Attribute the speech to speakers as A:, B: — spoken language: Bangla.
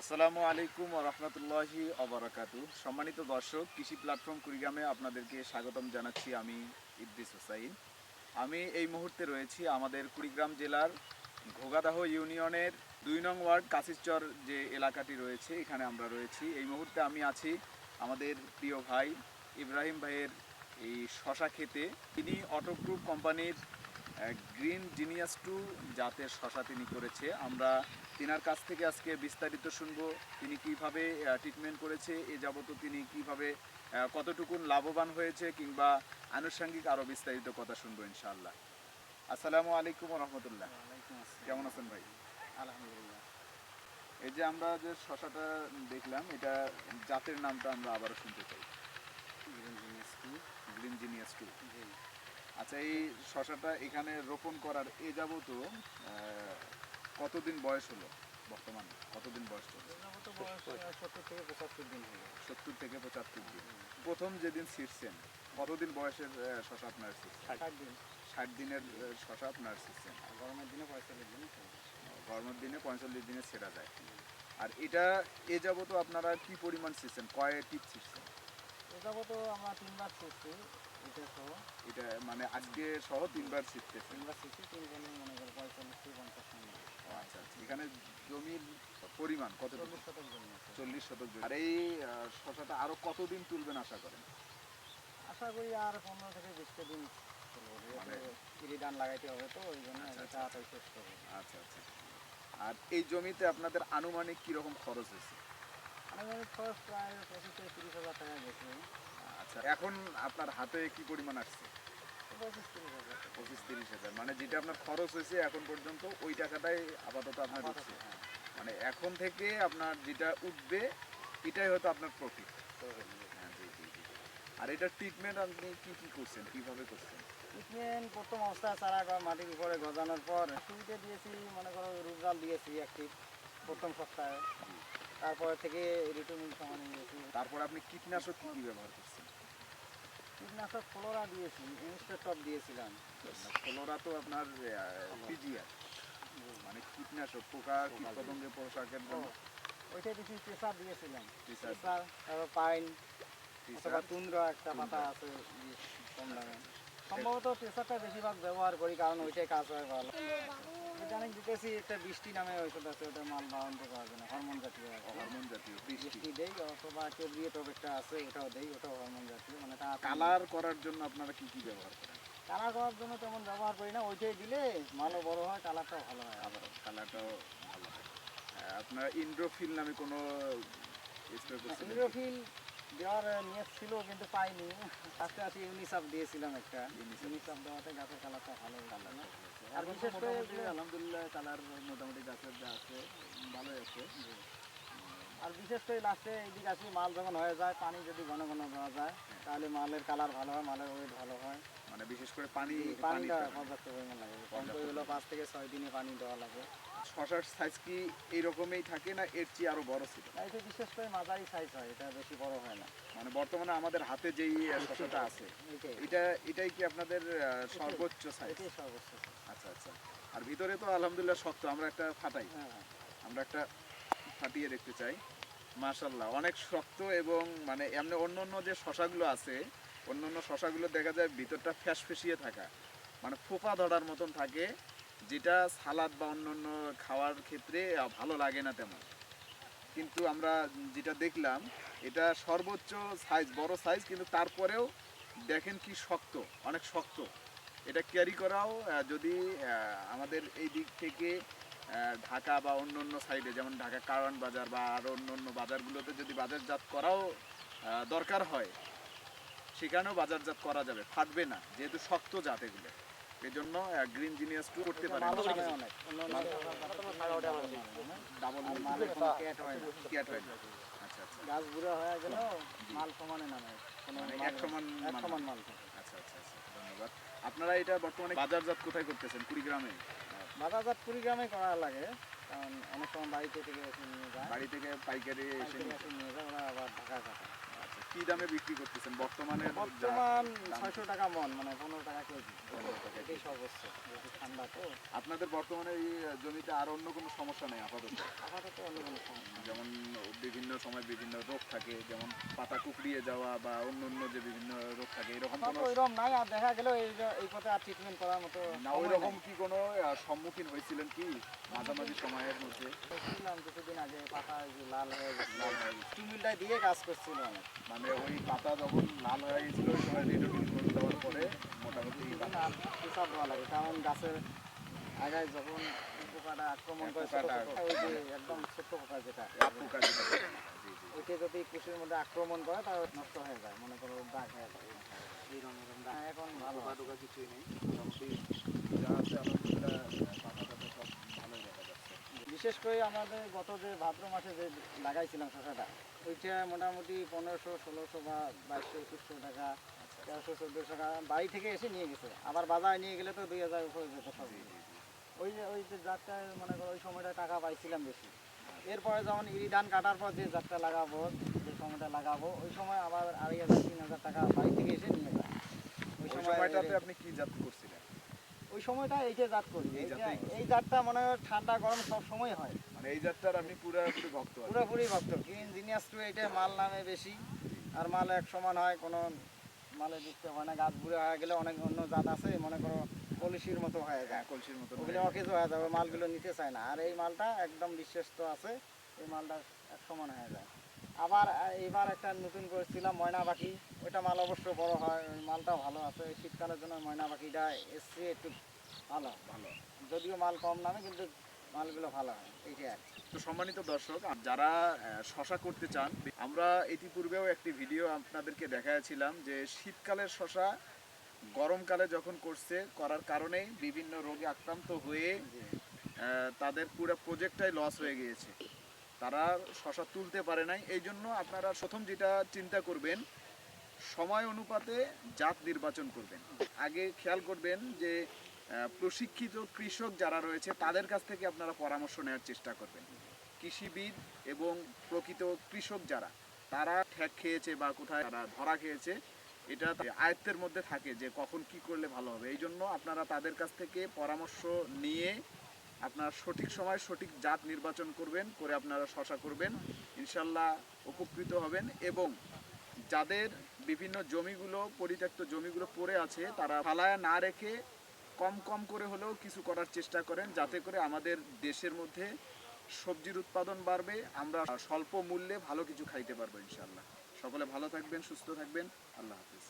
A: আসসালামু আলাইকুম রহমতুল্লাহি অবরাকাতু সম্মানিত দর্শক, কৃষি প্ল্যাটফর্ম কুড়িগ্রামে আপনাদেরকে স্বাগতম জানাচ্ছি আমি ইদ্রিস হুসাইন। আমি এই মুহূর্তে রয়েছি আমাদের কুড়িগ্রাম জেলার ঘোগাদাহ ইউনিয়নের দুই নং ওয়ার্ড, কাশিচর যে এলাকাটি রয়েছে, এখানে আমরা রয়েছি। এই মুহূর্তে আমি আছি আমাদের প্রিয় ভাই ইব্রাহিম ভাইয়ের এই শশা খেতে। তিনি অটো গ্রুপ কোম্পানির গ্রিন জিনিয়াস টু জাতের শশা তিনি করেছে। আমরা তিনার কাছ থেকে আজকে বিস্তারিত শুনব তিনি কীভাবে ট্রিটমেন্ট করেছে এ যাবত তিনি কীভাবে কতটুকুন লাভবান হয়েছে কিংবা আনুষঙ্গিক আরও বিস্তারিত কথা শুনব ইনশাআল্লাহ। আসসালামু আলাইকুম রহমতুল্লাহ। কেমন আছেন ভাই?
B: আলহামদুলিল্লাহ।
A: এই যে আমরা যে শশাটা দেখলাম এটা জাতের নামটা আমরা আবারও শুনতে চাই।
B: Green genius two.
A: Green genius two. আচ্ছা এই শশাটা এখানে রোপণ করার এ যাবত কতদিন বয়স হলো বর্তমানে? কতদিন বয়স
B: সত্তর থেকে পঁচাত্তর দিন হলো
A: সত্তর থেকে পঁচাত্তর দিন। প্রথম যেদিন ছিঁড়ছেন কতদিন বয়সের শশা আপনার
B: ষাট দিন।
A: ষাট দিনের শশা আপনার ছিঁড়ছেন
B: গরমের দিনে পঁয়তাল্লিশ দিন
A: গরমের দিনে পঁয়তাল্লিশ দিনে ছেড়া যায় আর এটা এ যাবত আপনারা কি পরিমাণ ছিঁড়ছেন কয় টিপ ছিঁড়ছেন
B: এ যাবত আমরা তিনবার ছিঁড়ছি এটা সহ
A: এটা মানে আজকে সহ তিনবার ছিঁড়তেছেন
B: তিনবার ছিঁড়ছি তিনজনে মনে করো পঁয়তাল্লিশ থেকে পঞ্চাশ
A: আচ্ছা আচ্ছা। এখানে জমির পরিমাণ কত
B: চল্লিশ শতক জমি
A: চল্লিশ শতক জমি। আর এই শশাটা আরও কতদিন তুলবেন আশা করেন?
B: আশা করি আর পনেরো থেকে বিশটা দিন
A: মানে-
B: ধান লাগাইতে হবে তো ওই জন্য
A: আচ্ছা,
B: তাড়াতাড়ি শেষ করব।
A: আচ্ছা আচ্ছা। আর এই জমিতে আপনাদের আনুমানিক কি রকম খরচ হয়েছে?
B: আমার খরচ প্রায় পঁচিশ থেকে তিরিশ হাজার টাকা গেছে।
A: আচ্ছা। এখন আপনার হাতে কি পরিমাণ আসছে?
B: পঁচিশ তিরিশ হাজার।
A: মানে যেটা আপনার খরচ হয়েছে এখন পর্যন্ত ওই টাকাটাই আপাতত আপনার উঠছে
B: হ্যাঁ।
A: মানে এখন থেকে আপনার যেটা উঠবে এটাই হয়তো আপনার প্রফিট হ্যাঁ আর এটা ট্রিটমেন্ট আপনি কি কি করছেন? কীভাবে করছেন?
B: ট্রিটমেন্ট প্রথম অবস্থায় গাছ মাটির উপরে গজানোর পর শুরুতে দিয়েছি মনে করো রুজাল দিয়েছি একটি প্রথম সপ্তাহে। তারপর থেকে রিটুমিন সমানে দিয়েছি
A: তারপর আপনি কীটনাশক কি ব্যবহার করছেন?
B: কীটনাশক ফ্লোরা দিয়েছি ইনস্টার দিয়েছিলাম।
A: ফলোরা তো আপনার পিজিআর। মানে কীটনাশক পোকা কীট পতঙ্গে পোশাকের জন্য।
B: ওইটাই দিয়েছি প্রেসার দিয়েছিলাম। প্রেসার তারপর পাইন অথবা তুন্দ্রা একটা পাতা আছে কম দামে সম্ভবত প্রেসারটা বেশিরভাগ ব্যবহার করি কারণ ওইটাই কাজ হয় ভালো। ইদানিং দিতেছি একটা বৃষ্টি নামে ওষুধ আছে ওটা মাল বাহনতে পারবে না হরমোন জাতীয়
A: হরমোন জাতীয় বৃষ্টি।
B: দেই অথবা কেব্রিয়ে টপ একটা আছে ওটাও দেই ওটাও হরমোন জাতীয় মানে
A: কালার করার জন্য আপনারা কি কি ব্যবহার করেন?
B: কালার করার জন্য তেমন ব্যবহার করি না ওইটাই দিলে মালও বড় হয় কালারটাও ভালো হয় আবার
A: কালারটাও ভালো হয়। আপনারা ইন্ড্রোফিল নামে কোনো?
B: ইন্দ্রোফিল দেওয়ার নিয়ত ছিল কিন্তু পাইনি। আস্তে আস্তে ইউনিসাফ দিয়েছিলাম একটা। ইউনিসাফ। দেওয়াতে গাছের কালারটা ভালো কালার না? আর বিশেষ
A: বিশেষ
B: করে
A: আলহামদুলিল্লাহ কালার মোটামুটি গাছের যা আছে ভালোই আছে।
B: আর বিশেষ করে লাস্টে এইদিকে আসি মাল যখন হয়ে যায় পানি যদি ঘন ঘন দেওয়া যায় তাহলে মালের কালার ভালো হয় মালের ওয়েট ভালো হয়।
A: মানে বিশেষ করে পানি
B: পানিটা পর্যাপ্ত পরিমাণ লাগে পাঁচ থেকে ছয় দিনে পানি দেওয়া লাগে।
A: শশার সাইজ কি এইরকমই থাকে না এর চেয়ে আরও বড় ছিল?
B: না এটা বিশেষ করে মাঝারি সাইজ হয় এটা বেশি বড় হয় না।
A: মানে বর্তমানে আমাদের হাতে যেই শশাটা আছে এটা এটাই কি আপনাদের সর্বোচ্চ সাইজ
B: এটাই সর্বোচ্চ
A: আচ্ছা আচ্ছা। আর ভিতরে তো আলহামদুলিল্লাহ শক্ত আমরা একটা ফাটাই।
B: হ্যাঁ হ্যাঁ।
A: আমরা একটা ফাটিয়ে দেখতে চাই। মাশাল্লাহ অনেক শক্ত এবং মানে এমনি অন্য অন্য যে শশাগুলো আছে অন্য অন্য শশাগুলো দেখা যায় ভিতরটা ফ্যাসফেসিয়ে থাকা। মানে ফোপা ধরার মতন থাকে, যেটা সালাদ বা অন্য অন্য খাওয়ার ক্ষেত্রে ভালো লাগে না তেমন। কিন্তু আমরা যেটা দেখলাম, এটা সর্বোচ্চ সাইজ বড় সাইজ কিন্তু তারপরেও দেখেন কি শক্ত, অনেক শক্ত। এটা ক্যারি করাও যদি আমাদের এই দিক থেকে ঢাকা বা অন্য অন্য সাইডে যেমন ঢাকা কারওয়ান বাজার বা আরও অন্য অন্য বাজারগুলোতে যদি বাজারজাত করাও দরকার হয় সেখানেও বাজারজাত করা যাবে ফাটবে না যেহেতু শক্ত জাত এগুলো। এই জন্য গ্রিন জিনিয়াস টু করতে পারে। ডাবল
B: ক্যাট হয়।
A: আচ্ছা আচ্ছা।
B: গাছ বুড়া হয়ে গেল মাল সমানে নামে।
A: মানে এক সমান
B: এক সমান মাল।
A: আচ্ছা ধন্যবাদ। আপনারা এটা বর্তমানে বাজারজাত কোথায় করতেছেন? কুড়িগ্রামে?
B: বাজারজাত কুড়িগ্রামে করা লাগে কারণ অনেক সময় বাড়িতে থেকে
A: বাড়ি থেকে পাইকারি এসে নিয়ে-
B: যায়। ওরা আবার ঢাকা কাটা
A: কি দামে বিক্রি করতেছেন? বর্তমানে
B: বর্তমান ছয়শো টাকা মন মানে পনেরো টাকা কেজি। এটাই সর্বোচ্চ যেহেতু ঠান্ডা তো।
A: আপনাদের বর্তমানে এই জমিতে আর অন্য কোনো সমস্যা নেই আপাতত?
B: আপাতত অন্য কোনো সমস্যা
A: যেমন আহ, সময় বিভিন্ন রোগ থাকে যেমন পাতা কুকড়িয়ে যাওয়া বা অন্য অন্য যে বিভিন্ন রোগ থাকে এরকম কোনো
B: ওইরকম নাই আর দেখা গেল এই এই পথে আর ট্রিটমেন্ট করার মতো
A: না ওই রকম কি কোনো সম্মুখীন হয়েছিলেন কি মাঝামাঝি সময়ের মধ্যে?
B: কিছুদিন আগে পাতা লাল হয়ে গেছে।
A: লাল হয়ে গেছে।
B: দিয়ে কাজ করছিল অনেক।
A: মানে ওই পাতা যখন লাল হয়ে গেছিল ওই সময় করে দেওয়ার পরে মোটামুটি
B: দেওয়া লাগে কারণ গাছের আগায় যখন পোকাটা আক্রমণ করে ছোট ওই যে একদম ছোট পোকা যেটা
A: পোকা যেটা বলে। জি জি
B: ওইটা যদি কুশির মধ্যে আক্রমণ করে তাহলে নষ্ট হয়ে যায় মনে করো দাগ হয়ে যায় এইরকম এরকম দাগ। হ্যাঁ, এখন ভালো
A: কিছুই নেই মোটামুটি যা আছে
B: বিশেষ করে আমাদের গত যে ভাদ্র মাসে যে লাগাইছিলাম শশাটা ওইটা মোটামুটি পনেরোশো ষোলোশো বা বাইশশো একুশশো টাকা তেরোশো চোদ্দোশো টাকা। বাড়ি থেকে এসে নিয়ে গেছে। আবার বাজারে নিয়ে গেলে তো দুই হাজার উপরে যেত সব ওই যে ওই যে জাতটা মনে করো ওই সময়টা টাকা পাইছিলাম বেশি। এরপরে যখন ইরি ধান কাটার পর যে জাতটা লাগাবো যে সময়টা লাগাবো ওই সময় আবার আড়াই হাজার তিন হাজার টাকা বাড়ি থেকে এসে নিয়ে যায়। ওই
A: ওই
B: সময়
A: সময়টাতে আপনি কি জাত করছিলেন?
B: ওই সময়টা এই যে জাত করি
A: এই
B: জাতটা মনে হয় ঠান্ডা গরম সব সময় হয়।
A: মানে এই জাতটার আপনি পুরোপুরি ভক্ত।
B: পুরোপুরি ভক্ত। গ্রিন জিনিয়াস টু এটা মাল নামে বেশি। আর মাল এক সমান হয় কোনো মালে দিতে হয় না। গাছ বুড়ে হয়ে গেলে অনেক অন্য জাত আছে মনে করো পলিশির মতো হয়ে যায়।
A: কলসির মতো
B: ওগুলো অকেজ হয়ে যাবে মালগুলো নিতে চায় না। আর এই মালটা একদম বিশ্বস্ত আছে এই মালটা এক সমান হয়ে যায়। আবার এবার একটা নতুন করেছিলাম ময়না পাখি ওইটা মাল অবশ্য বড় হয় ওই মালটাও ভালো আছে। শীতকালের জন্য ময়না পাখিটা এসছে একটু ভালো।
A: ভালো।
B: যদিও মাল কম নামে কিন্তু মালগুলো ভালো হয় এইটাই আর
A: তো সম্মানিত দর্শক যারা শশা করতে চান আমরা ইতিপূর্বেও একটি ভিডিও আপনাদেরকে দেখাইছিলাম যে শীতকালের শশা গরমকালে যখন করছে করার কারণেই বিভিন্ন রোগে আক্রান্ত হয়ে তাদের পুরো প্রজেক্টটাই লস হয়ে গিয়েছে। তারা শশা তুলতে পারে নাই এই জন্য আপনারা প্রথম যেটা চিন্তা করবেন সময় অনুপাতে জাত নির্বাচন করবেন। আগে খেয়াল করবেন যে প্রশিক্ষিত কৃষক যারা রয়েছে, তাদের কাছ থেকে আপনারা পরামর্শ নেওয়ার চেষ্টা করবেন। কৃষিবিদ এবং প্রকৃত কৃষক যারা, তারা ঠ্যাক খেয়েছে বা কোথায় তারা ধরা খেয়েছে, এটা আয়ত্তের মধ্যে থাকে যে কখন কি করলে ভালো হবে। এই জন্য আপনারা তাদের কাছ থেকে পরামর্শ নিয়ে আপনার সঠিক সময় সঠিক জাত নির্বাচন করবেন, করে আপনারা শশা করবেন, ইনশাল্লাহ উপকৃত হবেন এবং যাদের বিভিন্ন জমিগুলো, পরিত্যক্ত জমিগুলো পড়ে আছে, তারা ফালায় না রেখে কম কম করে হলেও কিছু করার চেষ্টা করেন, যাতে করে আমাদের দেশের মধ্যে সবজির উৎপাদন বাড়বে, আমরা স্বল্প মূল্যে ভালো কিছু খাইতে পারব ইনশাল্লাহ সকলে ভালো থাকবেন, সুস্থ থাকবেন, আল্লাহ হাফিজ।